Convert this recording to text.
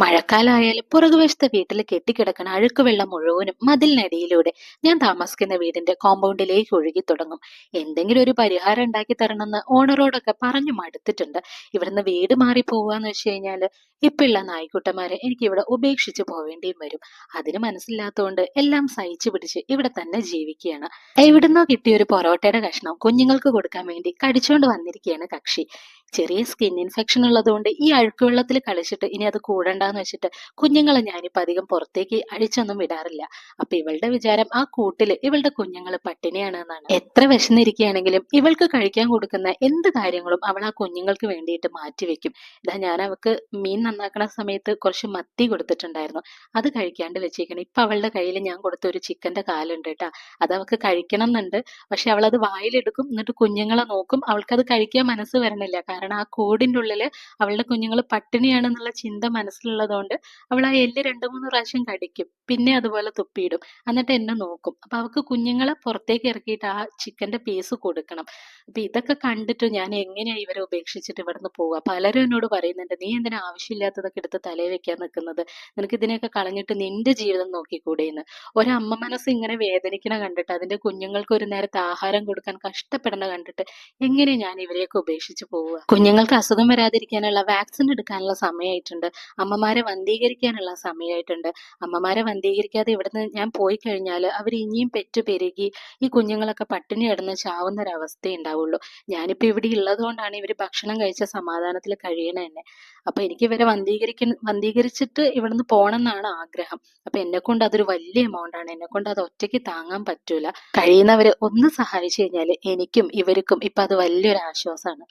മഴക്കാലമായാലും പുറകുവശത്തെ വീട്ടിൽ കെട്ടിക്കിടക്കുന്ന അഴുക്ക് വെള്ളം മുഴുവനും മതിലിനടിയിലൂടെ ഞാൻ താമസിക്കുന്ന വീടിന്റെ കോമ്പൗണ്ടിലേക്ക് ഒഴുകി തുടങ്ങും. എന്തെങ്കിലും ഒരു പരിഹാരം ഉണ്ടാക്കി തരണമെന്ന് ഓണറോടൊക്കെ പറഞ്ഞു മടുത്തിട്ടുണ്ട്. ഇവിടുന്ന് വീട് മാറി പോവാന്ന് വെച്ച് കഴിഞ്ഞാൽ ഇപ്പുള്ള നായ്ക്കുട്ടന്മാരെ എനിക്ക് ഇവിടെ ഉപേക്ഷിച്ച് പോവേണ്ടിയും വരും. അതിന് മനസ്സില്ലാത്തതുകൊണ്ട് എല്ലാം സഹിച്ചു പിടിച്ച് ഇവിടെ തന്നെ ജീവിക്കുകയാണ്. എവിടുന്നോ കിട്ടിയ ഒരു പൊറോട്ടയുടെ കഷ്ണം കുഞ്ഞുങ്ങൾക്ക് കൊടുക്കാൻ വേണ്ടി കടിച്ചുകൊണ്ട് വന്നിരിക്കുകയാണ് കക്ഷി. ചെറിയ സ്കിൻ ഇൻഫെക്ഷൻ ഉള്ളതുകൊണ്ട് ഈ അഴുക്കുവെള്ളത്തിൽ കളിച്ചിട്ട് ഇനി അത് കൂടണ്ടെന്ന് വെച്ചിട്ട് കുഞ്ഞുങ്ങളെ ഞാനിപ്പോ അധികം പുറത്തേക്ക് അഴിച്ചൊന്നും വിടാറില്ല. അപ്പൊ ഇവളുടെ വിചാരം ആ കൂട്ടിൽ ഇവളുടെ കുഞ്ഞുങ്ങൾ പട്ടിണിയാണ് എന്നാണ് എത്ര വിശന്നിരിക്കുകയാണെങ്കിലും ഇവൾക്ക് കഴിക്കാൻ കൊടുക്കുന്ന എന്ത് കാര്യങ്ങളും അവൾ ആ കുഞ്ഞുങ്ങൾക്ക് വേണ്ടിയിട്ട് മാറ്റിവെക്കും ഇതാ ഞാൻ അവൾക്ക് മീൻ നന്നാക്കണ സമയത്ത് കുറച്ച് മത്തി കൊടുത്തിട്ടുണ്ടായിരുന്നു. അത് കഴിക്കാണ്ട് വെച്ചേക്കണം. ഇപ്പൊ അവളുടെ കയ്യിൽ ഞാൻ കൊടുത്ത ഒരു ചിക്കന്റെ കാലുണ്ട് കേട്ടാ. അത് അവൾക്ക് കഴിക്കണം എന്നുണ്ട് പക്ഷെ അവൾ അത് വായിലെടുക്കും. എന്നിട്ട് കുഞ്ഞുങ്ങളെ നോക്കും. അവൾക്കത് കഴിക്കാൻ മനസ്സ് വരണില്ല. കാരണം ആ കൂടിന്റെ ഉള്ളിൽ അവളുടെ കുഞ്ഞുങ്ങൾ പട്ടിണിയാണെന്നുള്ള ചിന്ത മനസ്സിലുള്ളതുകൊണ്ട് അവൾ ആ എല്ല് രണ്ടു മൂന്ന് പ്രാവശ്യം കടിക്കും. പിന്നെ അതുപോലെ തുപ്പിയിടും. എന്നിട്ട് എന്നെ നോക്കും. അപ്പൊ അവൾക്ക് കുഞ്ഞുങ്ങളെ പുറത്തേക്ക് ഇറക്കിയിട്ട് ആ ചിക്കന്റെ പീസ് കൊടുക്കണം. അപ്പൊ ഇതൊക്കെ കണ്ടിട്ട് ഞാൻ എങ്ങനെയാ ഇവരെ ഉപേക്ഷിച്ചിട്ട് ഇവിടുന്ന് പോവുക? പലരും എന്നോട് പറയുന്നുണ്ട് നീ എന്തിനാ ആവശ്യമില്ലാത്തതൊക്കെ എടുത്ത് തലയിൽ വെക്കാൻ നിൽക്കുന്നത്? നിനക്ക് ഇതിനെയൊക്കെ കളഞ്ഞിട്ട് നിന്റെ ജീവിതം നോക്കിക്കൂടെ എന്ന് ഒരമ്മ മനസ്സ് ഇങ്ങനെ വേദനിക്കണ കണ്ടിട്ട് അതിന്റെ കുഞ്ഞുങ്ങൾക്ക് ഒരു നേരത്തെ ആഹാരം കൊടുക്കാൻ കഷ്ടപ്പെടണ കണ്ടിട്ട് എങ്ങനെ ഞാൻ ഇവരെയൊക്കെ ഉപേക്ഷിച്ച് പോവുക? കുഞ്ഞുങ്ങൾക്ക് അസുഖം വരാതിരിക്കാനുള്ള വാക്സിൻ എടുക്കാനുള്ള സമയമായിട്ടുണ്ട് അമ്മമാരെ വന്ധീകരിക്കാനുള്ള സമയമായിട്ടുണ്ട് അമ്മമാരെ വന്ധീകരിക്കാതെ ഇവിടുന്ന് ഞാൻ പോയി കഴിഞ്ഞാൽ അവർ ഇനിയും പെറ്റു പെരുകി ഈ കുഞ്ഞുങ്ങളൊക്കെ പട്ടിണി കിടന്ന് ചാവുന്ന ഒരു അവസ്ഥ ഉണ്ടാവുള്ളൂ. ഞാനിപ്പോൾ ഇവിടെ ഉള്ളതുകൊണ്ടാണ് ഇവർ ഭക്ഷണം കഴിച്ച സമാധാനത്തിൽ കഴിയണ തന്നെ. അപ്പൊ എനിക്ക് ഇവരെ വന്ധീകരിക്ക വന്ധീകരിച്ചിട്ട് ഇവിടുന്ന് പോകണം എന്നാണ് ആഗ്രഹം. അപ്പൊ എന്നെ കൊണ്ട് അതൊരു വലിയ എമൗണ്ട് ആണ്. എന്നെ കൊണ്ട് അത് ഒറ്റയ്ക്ക് താങ്ങാൻ പറ്റൂല. കഴിയുന്നവരെ ഒന്ന് സഹായിച്ചു കഴിഞ്ഞാൽ എനിക്കും ഇവർക്കും ഇപ്പൊ അത് വലിയൊരു ആശ്വാസമാണ്.